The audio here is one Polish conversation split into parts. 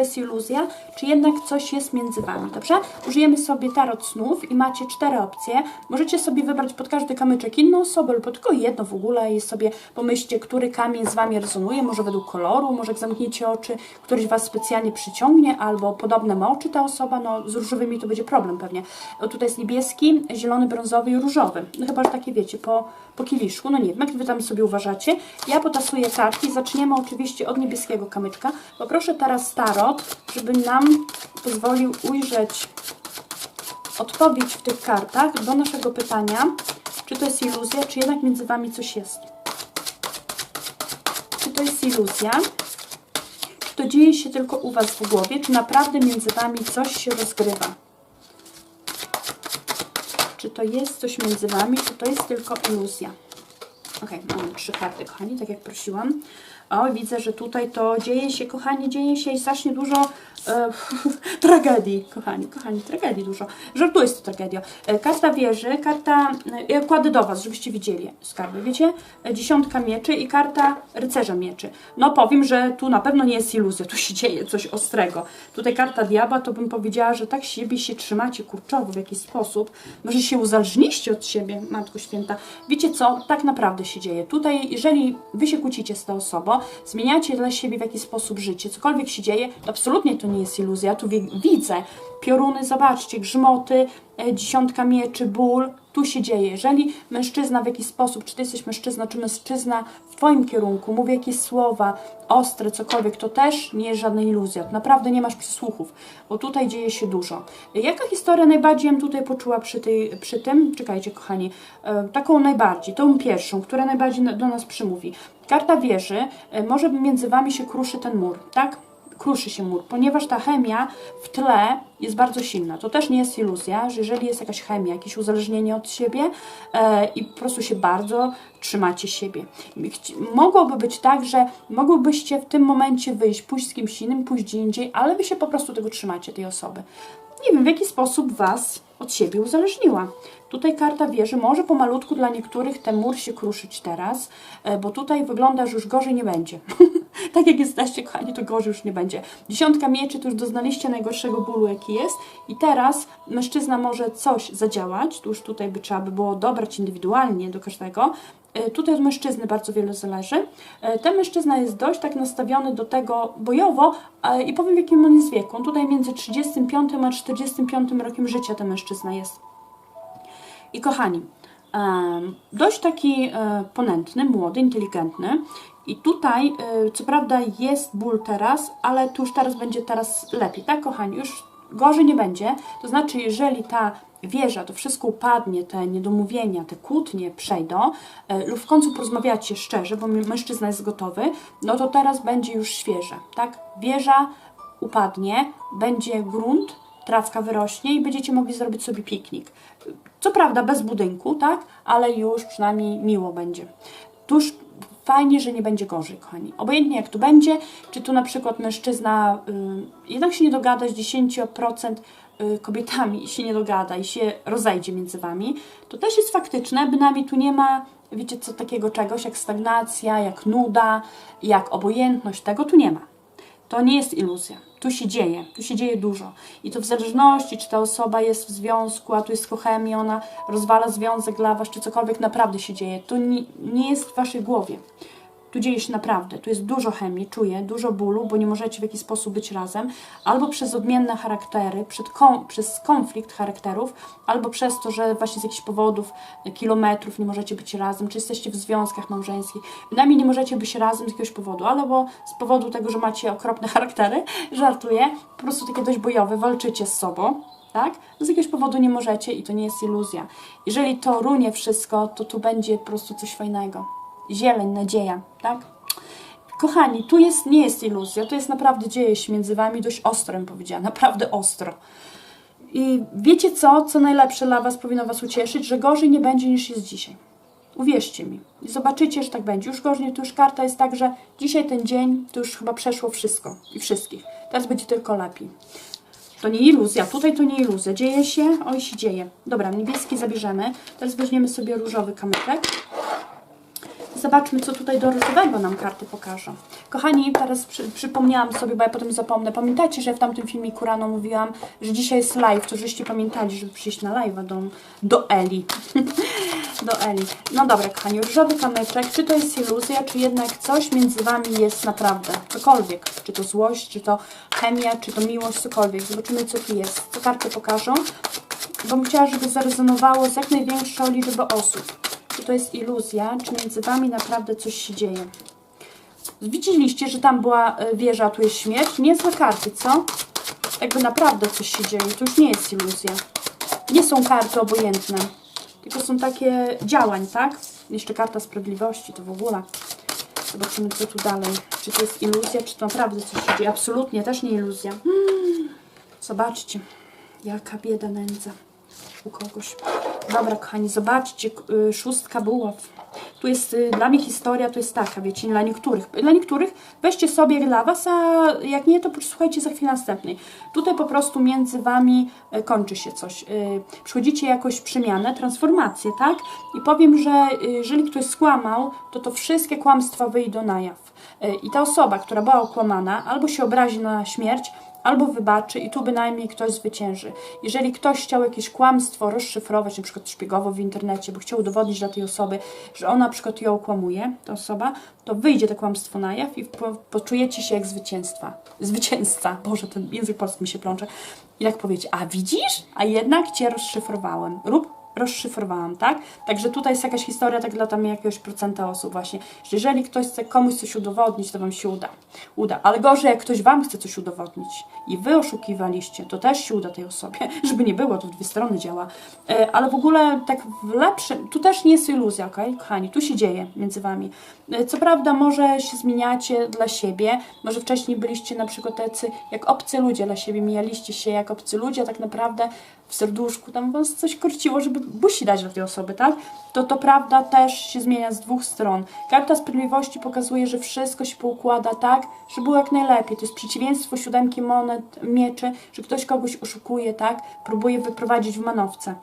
jest iluzja, czy jednak coś jest między Wami, dobrze? Użyjemy sobie tarot snów i macie cztery opcje. Możecie sobie wybrać pod każdy kamyczek inną osobę lub tylko jedno w ogóle i sobie pomyślcie, który kamień z Wami rezonuje, może według koloru, może jak zamkniecie oczy, któryś Was specjalnie przyciągnie, albo podobne ma oczy ta osoba, no z różowymi to będzie problem pewnie. O, tutaj jest niebieski, zielony, brązowy i różowy. No chyba, że takie wiecie, po, po kieliszku, no nie wiem, jak Wy tam sobie uważacie. Ja potasuję kartki, zaczniemy oczywiście od niebieskiego kamyczka. Poproszę teraz tarot, żeby nam pozwolił ujrzeć odpowiedź w tych kartach do naszego pytania, czy to jest iluzja, czy jednak między Wami coś jest. Czy to jest iluzja? Czy to dzieje się tylko u Was w głowie, czy naprawdę między Wami coś się rozgrywa? To jest coś między Wami, czy to jest tylko iluzja? Ok, mamy trzy karty, kochani, tak jak prosiłam. O, widzę, że tutaj to dzieje się, kochani, dzieje się i strasznie dużo e, tragedii, kochani, kochani, tragedii dużo. Żartuję z to tragedią. E, karta wieży, karta, e, ja kładę do Was, żebyście widzieli skarby, wiecie? E, dziesiątka mieczy i karta rycerza mieczy. No powiem, że tu na pewno nie jest iluzja, tu się dzieje coś ostrego. Tutaj karta diabła, to bym powiedziała, że tak siebie się trzymacie kurczowo w jakiś sposób, może się uzależniście od siebie, Matko Święta. Wiecie co? Tak naprawdę się dzieje. Tutaj, jeżeli Wy się kłócicie z tą osobą, zmieniacie dla siebie w jakiś sposób życie, cokolwiek się dzieje, to absolutnie to nie jest iluzja. Tu wi- widzę pioruny, zobaczcie, grzmoty, e, dziesiątka mieczy, ból. Tu się dzieje. Jeżeli mężczyzna w jakiś sposób, czy ty jesteś mężczyzną, czy mężczyzna w twoim kierunku mówi jakieś słowa ostre, cokolwiek, to też nie jest żadna iluzja. Naprawdę nie masz przysłuchów, bo tutaj dzieje się dużo. Jaka historia najbardziej bym tutaj poczuła przy, tej, przy tym? Czekajcie, kochani. E, taką najbardziej, tą pierwszą, która najbardziej na- do nas przymówi. Karta wieży, e, może między wami się kruszy ten mur, tak? kruszy się mur, ponieważ ta chemia w tle jest bardzo silna. To też nie jest iluzja, że jeżeli jest jakaś chemia, jakieś uzależnienie od siebie e, i po prostu się bardzo trzymacie siebie. Mogłoby być tak, że mogłybyście w tym momencie wyjść, pójść z kimś innym, pójść gdzie indziej, ale wy się po prostu tego trzymacie, tej osoby. Nie wiem, w jaki sposób was od siebie uzależniła. Tutaj karta wieży, może pomalutku dla niektórych ten mur się kruszyć teraz, e, bo tutaj wygląda, że już gorzej nie będzie. tak jak jesteście, kochani, to gorzej już nie będzie. Dziesiątka mieczy, to już doznaliście najgorszego bólu, jaki jest i teraz mężczyzna może coś zadziałać, to już tutaj by trzeba by było dobrać indywidualnie do każdego, E, Tutaj od mężczyzny bardzo wiele zależy. E, Ten mężczyzna jest dość tak nastawiony do tego bojowo i powiem w jakim on jest wieku. On tutaj między 35 a 45 rokiem życia ten mężczyzna jest. I kochani, dość taki e, ponętny, młody, inteligentny. I tutaj, e, co prawda, jest ból teraz, ale tu już teraz będzie teraz lepiej, tak, kochani? Już gorzej nie będzie. To znaczy, jeżeli ta wieża, to wszystko upadnie, te niedomówienia, te kłótnie przejdą, e, lub w końcu porozmawiacie szczerze, bo mężczyzna jest gotowy, no to teraz będzie już świeże, tak? Wieża upadnie, będzie grunt, trawka wyrośnie i będziecie mogli zrobić sobie piknik. Co prawda bez budynku, tak? Ale już przynajmniej miło będzie. Tuż fajnie, że nie będzie gorzej, kochani. Obojętnie jak tu będzie, czy tu na przykład mężczyzna y, jednak się nie dogada z 10% y, kobietami się nie dogada i się rozejdzie między wami, to też jest faktyczne, bynajmniej tu nie ma, wiecie co, takiego czegoś jak stagnacja, jak nuda, jak obojętność, tego tu nie ma. To nie jest iluzja. Tu się dzieje, tu się dzieje dużo. I to w zależności, czy ta osoba jest w związku, a tu jest kochemia, ona rozwala związek dla was, czy cokolwiek naprawdę się dzieje. To nie, nie jest w waszej głowie. Tu dzieje się naprawdę. Tu jest dużo chemii, czuję, dużo bólu, bo nie możecie w jakiś sposób być razem. Albo przez odmienne charaktery, przez konflikt charakterów, albo przez to, że właśnie z jakichś powodów, e, kilometrów nie możecie być razem, czy jesteście w związkach małżeńskich. Bynajmniej nie możecie być razem z jakiegoś powodu, albo z powodu tego, że macie okropne charaktery, żartuję, po prostu takie dość bojowe, walczycie z sobą tak? Z jakiegoś powodu nie możecie i to nie jest iluzja. Jeżeli to runie wszystko, to tu będzie po prostu coś fajnego. Zieleń, nadzieja, tak? Kochani, tu jest, nie jest iluzja, to jest naprawdę dzieje się między wami dość ostro, bym powiedziała, naprawdę ostro. I wiecie co, co najlepsze dla was powinno was ucieszyć, że gorzej nie będzie niż jest dzisiaj. Uwierzcie mi. Zobaczycie, że tak będzie. Już gorzej, tu już karta jest tak, że dzisiaj ten dzień, to już chyba przeszło wszystko i wszystkich. Teraz będzie tylko lepiej. To nie iluzja, tutaj to nie iluzja. Dzieje się, oj się dzieje. Dobra, niebieski zabierzemy. Teraz weźmiemy sobie różowy kamyczek. Zobaczmy, co tutaj do różowego nam karty pokażą. Kochani, teraz przy, przypomniałam sobie, bo ja potem zapomnę. Pamiętajcie, że w tamtym filmiku rano mówiłam, że dzisiaj jest live, to żeście pamiętali, żeby przyjść na live'a do, do Eli. do Eli. No dobra, kochani, różowy kamyczek, czy to jest iluzja, czy jednak coś między Wami jest naprawdę, cokolwiek. Czy to złość, czy to chemia, czy to miłość, cokolwiek. Zobaczymy, co tu jest. Co karty pokażą bo bym chciała, żeby zarezonowało z jak największą liczbą osób. Czy to jest iluzja, czy między Wami naprawdę coś się dzieje. Widzieliście, że tam była e, wieża, tu jest śmierć? Niezłe karty, co? Jakby naprawdę coś się dzieje. To już nie jest iluzja. Nie są karty obojętne. Tylko są takie działań, tak? Jeszcze karta sprawiedliwości, to w ogóle. Zobaczymy, co tu dalej. Czy to jest iluzja, czy to naprawdę coś się dzieje. Absolutnie, też nie iluzja. Hmm. Zobaczcie. Jaka bieda nędza u kogoś. Dobra, kochani, zobaczcie, y, szóstka buław. Tu jest, y, dla mnie historia to jest taka, wiecie, dla niektórych. Dla niektórych weźcie sobie dla Was, a jak nie, to posłuchajcie za chwilę następnej. Tutaj po prostu między Wami y, kończy się coś. Przychodzicie jakoś przemianę, transformację, tak? I powiem, że jeżeli ktoś skłamał, to to wszystkie kłamstwa wyjdą na jaw. I ta osoba, która była okłamana, albo się obrazi na śmierć, albo wybaczy i tu bynajmniej ktoś zwycięży. Jeżeli ktoś chciał jakieś kłamstwo rozszyfrować, na przykład szpiegowo w internecie, bo chciał udowodnić dla tej osoby, że ona na przykład ją okłamuje, ta osoba, to wyjdzie to kłamstwo na jaw i po, poczujecie się jak zwycięstwa. Zwycięzca. Boże, ten język polski mi się plącze. I tak powiecie, a widzisz? A jednak Cię rozszyfrowałem. Rób rozszyfrowałam, tak? Także tutaj jest jakaś historia tak dla tam jakiegoś procenta osób właśnie, że jeżeli ktoś chce komuś coś udowodnić, to Wam się uda. Uda. Ale gorzej, jak ktoś Wam chce coś udowodnić i Wy oszukiwaliście, to też się uda tej osobie. Żeby nie było, to w dwie strony działa. E, ale w ogóle tak w lepszym, tu też nie jest iluzja, ok? Kochani, tu się dzieje między Wami. E, co prawda może się zmieniacie dla siebie, może wcześniej byliście na przykład tacy jak obcy ludzie dla siebie, mijaliście się jak obcy ludzie, a tak naprawdę w serduszku tam Was coś korciło, żeby busi dać dla tej osoby, tak? To to prawda też się zmienia z dwóch stron. Karta Sprawiedliwości pokazuje, że wszystko się poukłada tak, żeby było jak najlepiej. To jest przeciwieństwo siódemki monet, mieczy, że ktoś kogoś oszukuje, tak? Próbuje wyprowadzić w manowce.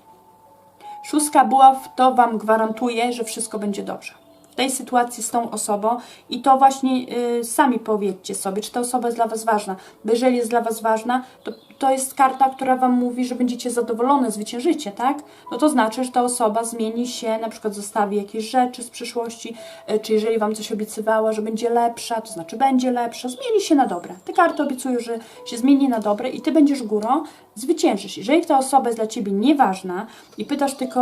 Szóstka buław to Wam gwarantuje, że wszystko będzie dobrze tej sytuacji z tą osobą i to właśnie y, sami powiedzcie sobie, czy ta osoba jest dla Was ważna. Bo jeżeli jest dla Was ważna, to to jest karta, która Wam mówi, że będziecie zadowolone, zwyciężycie, tak? No to znaczy, że ta osoba zmieni się, na przykład zostawi jakieś rzeczy z przyszłości, y, czy jeżeli Wam coś obiecywała, że będzie lepsza, to znaczy będzie lepsza, zmieni się na dobre. Te karty obiecują, że się zmieni na dobre i Ty będziesz górą, zwyciężysz. Jeżeli ta osoba jest dla Ciebie nieważna i pytasz tylko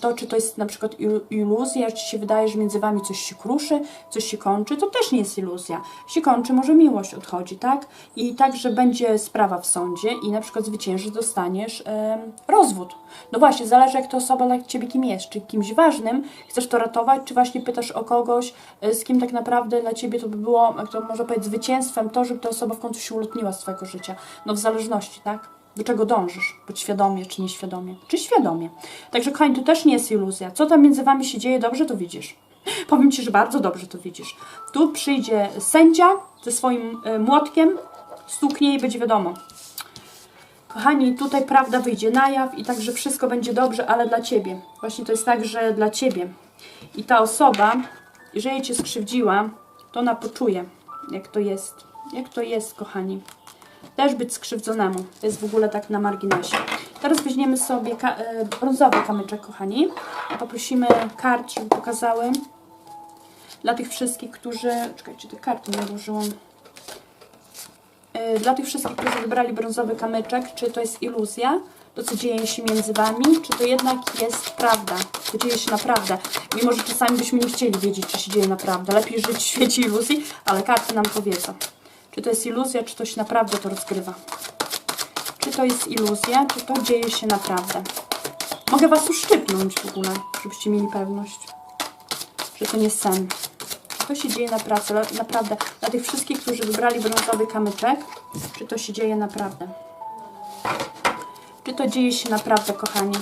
to, czy to jest na przykład iluzja, czy się wydaje, że między Wami coś się kruszy, coś się kończy, to też nie jest iluzja. Się kończy, może miłość odchodzi, tak? I także będzie sprawa w sądzie i na przykład zwycięży, dostaniesz e, rozwód. No właśnie, zależy jak ta osoba dla Ciebie kim jest, czy kimś ważnym chcesz to ratować, czy właśnie pytasz o kogoś, e, z kim tak naprawdę dla Ciebie to by było, jak to można powiedzieć, zwycięstwem to, żeby ta osoba w końcu się ulotniła z Twojego życia. No w zależności, tak? do czego dążysz, podświadomie czy nieświadomie, czy świadomie. Także kochani, to też nie jest iluzja. Co tam między Wami się dzieje, dobrze to widzisz. Powiem Ci, że bardzo dobrze to widzisz. Tu przyjdzie sędzia ze swoim e, młotkiem, stuknie i będzie wiadomo. Kochani, tutaj prawda wyjdzie na jaw i także wszystko będzie dobrze, ale dla Ciebie. Właśnie to jest tak, że dla Ciebie. I ta osoba, jeżeli Cię skrzywdziła, to ona poczuje, jak to jest. Jak to jest, kochani. Też być skrzywdzonemu. To jest w ogóle tak na marginesie. Teraz weźmiemy sobie ka e, brązowy kamyczek, kochani. Poprosimy kart, żeby pokazały dla tych wszystkich, którzy... Czekajcie, te karty nie odłożyłam. Dla tych wszystkich, którzy wybrali brązowy kamyczek, czy to jest iluzja, to co dzieje się między Wami, czy to jednak jest prawda, to dzieje się naprawdę. Mimo, że czasami byśmy nie chcieli wiedzieć, czy się dzieje naprawdę. Lepiej żyć w świecie iluzji, ale karty nam powiedzą. Czy to jest iluzja, czy to się naprawdę to rozgrywa. Czy to jest iluzja, czy to dzieje się naprawdę. Mogę Was uszczypnąć w ogóle, żebyście mieli pewność, że to nie sen to się dzieje na pracy, naprawdę. Dla tych wszystkich, którzy wybrali brązowy kamyczek, czy to się dzieje naprawdę? Czy to dzieje się naprawdę, kochani?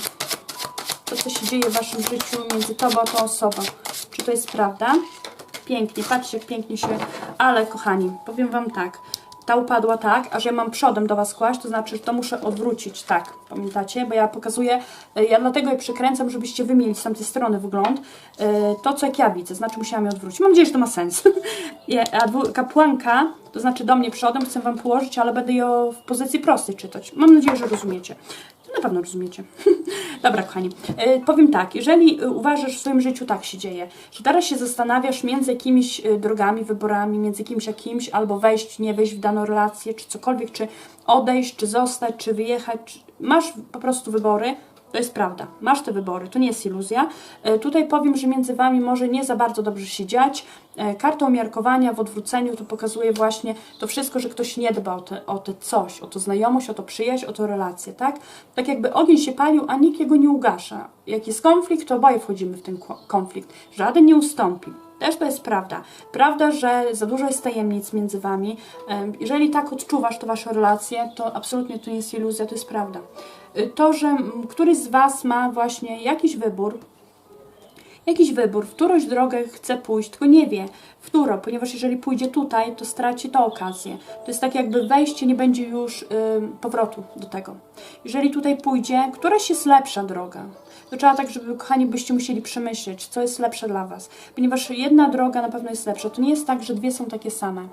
To, co się dzieje w Waszym życiu między Tobą a tą osobą. Czy to jest prawda? Pięknie, patrzcie, jak pięknie się... Ale, kochani, powiem Wam tak. Ta upadła tak, a że ja mam przodem do Was kłaść, to znaczy, że to muszę odwrócić tak, pamiętacie? Bo ja pokazuję, e, ja dlatego je przykręcam, żebyście Wy mieli z tamtej strony wygląd, e, to co jak ja widzę, znaczy musiałam je odwrócić. Mam nadzieję, że to ma sens. A kapłanka, to znaczy do mnie przodem, chcę Wam położyć, ale będę ją w pozycji prostej czytać. Mam nadzieję, że rozumiecie. Na pewno rozumiecie. Dobra, kochani. E, powiem tak, jeżeli e, uważasz w swoim życiu tak się dzieje, że teraz się zastanawiasz między jakimiś e, drogami, wyborami, między kimś a kimś, albo wejść, nie wejść w daną relację, czy cokolwiek, czy odejść, czy zostać, czy wyjechać, masz po prostu wybory, to jest prawda. Masz te wybory, to nie jest iluzja. E, Tutaj powiem, że między Wami może nie za bardzo dobrze się dziać. E, Karta umiarkowania w odwróceniu to pokazuje właśnie to wszystko, że ktoś nie dba o te, o te coś, o to znajomość, o to przyjaźń, o to relację, tak? Tak jakby ogień się palił, a nikt jego nie ugasza. Jak jest konflikt, to oboje wchodzimy w ten ko- konflikt. Żaden nie ustąpi. Też to jest prawda. Prawda, że za dużo jest tajemnic między Wami. Jeżeli tak odczuwasz to Wasze relacje, to absolutnie to nie jest iluzja, to jest prawda. Y, To, że któryś z Was ma właśnie jakiś wybór, jakiś wybór, w którąś drogę chce pójść, tylko nie wie, w którą, ponieważ jeżeli pójdzie tutaj, to straci tę okazję. To jest tak jakby wejście, nie będzie już ym, powrotu do tego. Jeżeli tutaj pójdzie, któraś jest lepsza droga, to trzeba tak, żeby, kochani, byście musieli przemyśleć, co jest lepsze dla Was. Ponieważ jedna droga na pewno jest lepsza. To nie jest tak, że dwie są takie same.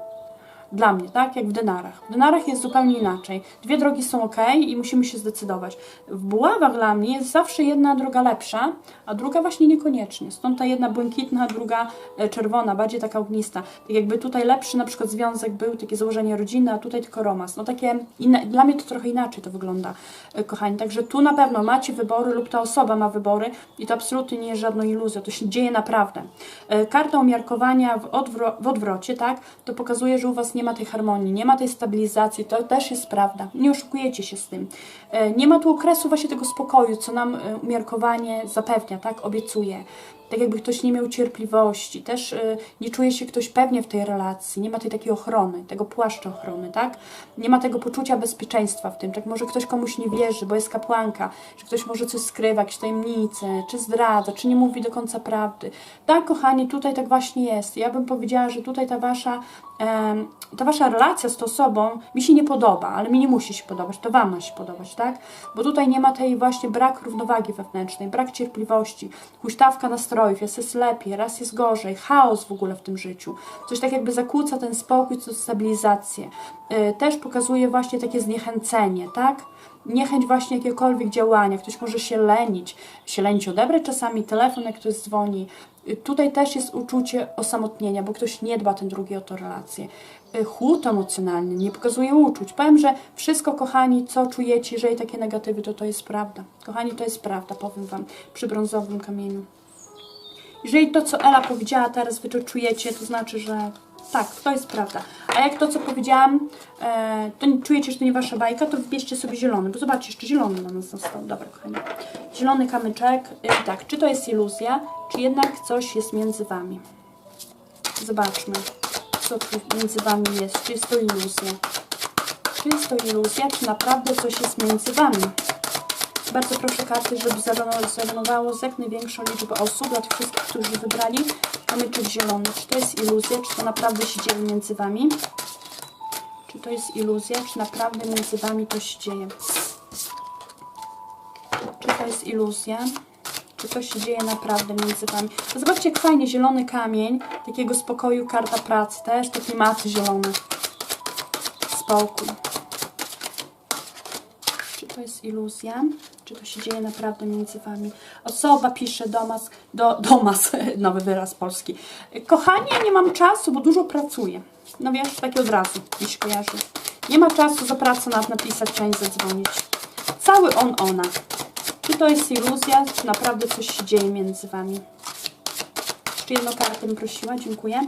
Dla mnie, tak? Jak w denarach. W denarach jest zupełnie inaczej. Dwie drogi są ok i musimy się zdecydować. W buławach dla mnie jest zawsze jedna droga lepsza, a druga właśnie niekoniecznie. Stąd ta jedna błękitna, druga e, czerwona, bardziej taka ognista. Tak jakby tutaj lepszy na przykład związek był, takie założenie rodziny, a tutaj tylko romans. No takie inne, dla mnie to trochę inaczej to wygląda, e, kochani. Także tu na pewno macie wybory lub ta osoba ma wybory i to absolutnie nie jest żadną iluzją. To się dzieje naprawdę. E, Karta umiarkowania w, odwro- w odwrocie, tak? To pokazuje, że u Was nie ma tej harmonii, nie ma tej stabilizacji. To też jest prawda. Nie oszukujecie się z tym. E, Nie ma tu okresu właśnie tego spokoju, co nam e, umiarkowanie zapewnia, tak? Obiecuje. Tak jakby ktoś nie miał cierpliwości, też e, nie czuje się ktoś pewnie w tej relacji, nie ma tej takiej ochrony, tego płaszcza ochrony, tak? Nie ma tego poczucia bezpieczeństwa w tym, tak może ktoś komuś nie wierzy, bo jest kapłanka, że ktoś może coś skrywa, jakieś tajemnice, czy zdradza, czy nie mówi do końca prawdy. Tak, kochani, tutaj tak właśnie jest. Ja bym powiedziała, że tutaj ta wasza, ta wasza relacja z tą osobą mi się nie podoba, ale mi nie musi się podobać, to wam ma się podobać, tak? Bo tutaj nie ma tej właśnie brak równowagi wewnętrznej, brak cierpliwości, huśtawka nastrojów, jest, jest lepiej, raz jest gorzej, chaos w ogóle w tym życiu. Coś tak jakby zakłóca ten spokój, co stabilizację. Y, Też pokazuje właśnie takie zniechęcenie, tak? niechęć właśnie jakiekolwiek działania. Ktoś może się lenić, się lenić odebrać czasami telefon, jak ktoś dzwoni. Tutaj też jest uczucie osamotnienia, bo ktoś nie dba ten drugi o to relację. Y, Chłód emocjonalny, nie pokazuje uczuć. Powiem, że wszystko, kochani, co czujecie, jeżeli takie negatywy, to to jest prawda. Kochani, to jest prawda, powiem Wam, przy brązowym kamieniu. Jeżeli to, co Ela powiedziała, teraz wy to czujecie, to znaczy, że tak, to jest prawda. A jak to, co powiedziałam, e, to nie czujecie, że to nie wasza bajka, to wybierzcie sobie zielony, bo zobaczcie, jeszcze zielony na nas został. Dobra, kochani. Zielony kamyczek. E, tak, czy to jest iluzja, czy jednak coś jest między wami? Zobaczmy, co tu między wami jest. Czy jest to iluzja? Czy jest to iluzja, czy naprawdę coś jest między wami? Bardzo proszę karty, żeby zarezonowało z jak największą liczbą osób, dla tych wszystkich, którzy wybrali kamyczek zielony. Czy to jest iluzja, czy to naprawdę się dzieje między Wami? Czy to jest iluzja, czy naprawdę między Wami to się dzieje? Czy to jest iluzja? Czy to się dzieje naprawdę między Wami? To zobaczcie, jak fajnie zielony kamień, takiego spokoju, karta pracy też, takie maty zielone. Spokój. Czy to jest iluzja? To się dzieje naprawdę między Wami? Osoba pisze do mas, do, do mas, nowy wyraz polski. Kochanie, nie mam czasu, bo dużo pracuję. No wiesz, takie od razu mi się kojarzy. Nie ma czasu za pracę nawet napisać, chciałem zadzwonić. Cały on, ona. Czy to jest iluzja, czy naprawdę coś się dzieje między Wami? Jeszcze jedną kartę bym prosiła, dziękuję.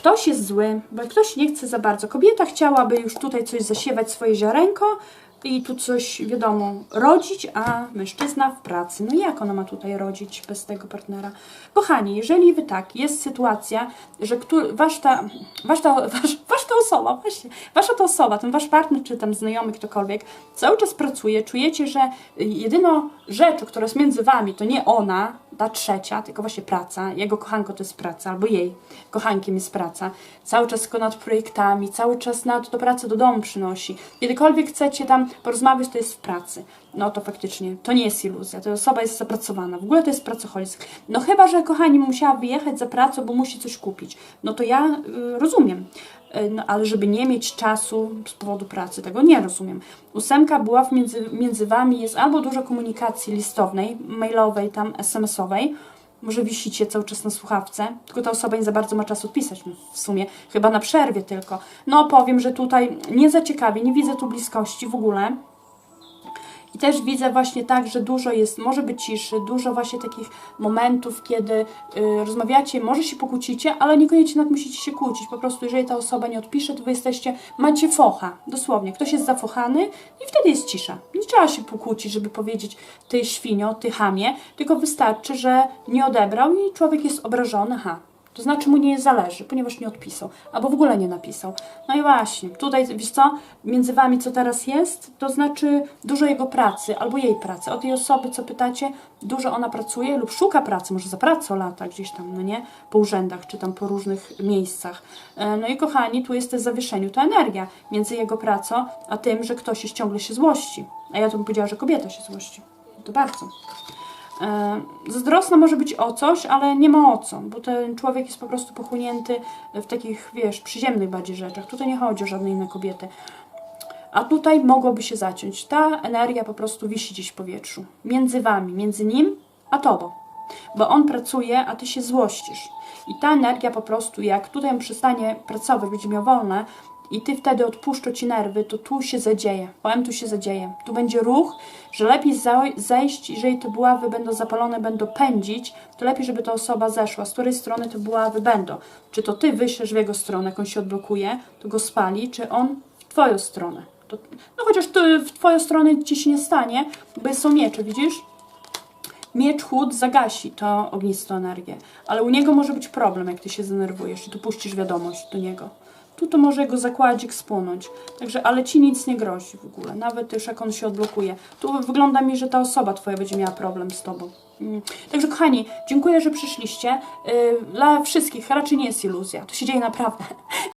Ktoś jest zły, bo ktoś nie chce za bardzo. Kobieta chciałaby już tutaj coś zasiewać swoje ziarenko i tu coś, wiadomo, rodzić, a mężczyzna w pracy. No jak ona ma tutaj rodzić bez tego partnera? Kochani, jeżeli wy tak, jest sytuacja, że wasz ta, wasz ta, wasz, wasz ta osoba, właśnie, wasza ta osoba, ten wasz partner, czy tam znajomy, ktokolwiek, cały czas pracuje, czujecie, że jedyną rzeczą, która jest między wami, to nie ona, ta trzecia, tylko właśnie praca, jego kochanko to jest praca, albo jej kochankiem jest praca, cały czas nad projektami, cały czas nad do pracy do domu przynosi. Kiedykolwiek chcecie tam porozmawiać, to jest w pracy. No to faktycznie, to nie jest iluzja, ta osoba jest zapracowana, w ogóle to jest pracoholizm. No chyba, że kochani musiała wyjechać za pracą, bo musi coś kupić. No to ja y, rozumiem, Y, no, ale żeby nie mieć czasu z powodu pracy, tego nie rozumiem. Ósemka była między, między wami, jest albo dużo komunikacji listownej, mailowej, tam SMS-owej, może wisicie cały czas na słuchawce, tylko ta osoba nie za bardzo ma czasu odpisać, w sumie, chyba na przerwie tylko. No powiem, że tutaj nie za ciekawie, nie widzę tu bliskości w ogóle. I też widzę właśnie tak, że dużo jest, może być ciszy, dużo właśnie takich momentów, kiedy y, rozmawiacie, może się pokłócicie, ale niekoniecznie nawet musicie się kłócić. Po prostu, jeżeli ta osoba nie odpisze, to wy jesteście, macie focha, dosłownie. Ktoś jest zafochany i wtedy jest cisza. Nie trzeba się pokłócić, żeby powiedzieć ty świnio, ty hamie, tylko wystarczy, że nie odebrał i człowiek jest obrażony, ha, to znaczy mu nie zależy, ponieważ nie odpisał, albo w ogóle nie napisał. No i właśnie, tutaj, wiesz co, między wami co teraz jest, to znaczy dużo jego pracy, albo jej pracy. O tej osoby, co pytacie, dużo ona pracuje lub szuka pracy, może za pracą lata gdzieś tam, no nie, po urzędach, czy tam po różnych miejscach. E, No i kochani, tu jest też zawieszeniu ta energia między jego pracą, a tym, że ktoś jest ciągle się złości. A ja to bym powiedziała, że kobieta się złości. To bardzo. E, Zazdrosna może być o coś, ale nie ma o co, bo ten człowiek jest po prostu pochłonięty w takich, wiesz, przyziemnych bardziej rzeczach. Tutaj nie chodzi o żadne inne kobiety. A tutaj mogłoby się zaciąć. Ta energia po prostu wisi gdzieś w powietrzu. Między wami, między nim a tobą. Bo on pracuje, a ty się złościsz. I ta energia po prostu, jak tutaj on przestanie pracować, będzie miał wolne, i ty wtedy odpuszczą ci nerwy, to tu się zadzieje. Powiem, tu się zadzieje. Tu będzie ruch, że lepiej zejść, jeżeli te buławy będą zapalone, będą pędzić, to lepiej, żeby ta osoba zeszła. Z której strony te buławy będą? Czy to ty wyślesz w jego stronę, jak on się odblokuje, to go spali, czy on w twoją stronę? To, no chociaż w twoją stronę ci się nie stanie, bo są miecze, widzisz? Miecz chłód zagasi to ognistą energię, ale u niego może być problem, jak ty się zdenerwujesz i tu puścisz wiadomość do niego. Tu to może jego zakładzik spłonąć. Także, ale ci nic nie grozi w ogóle, nawet też jak on się odblokuje. Tu wygląda mi, że ta osoba twoja będzie miała problem z tobą. Mm. Także kochani, dziękuję, że przyszliście. Yy, Dla wszystkich raczej nie jest iluzja. To się dzieje naprawdę.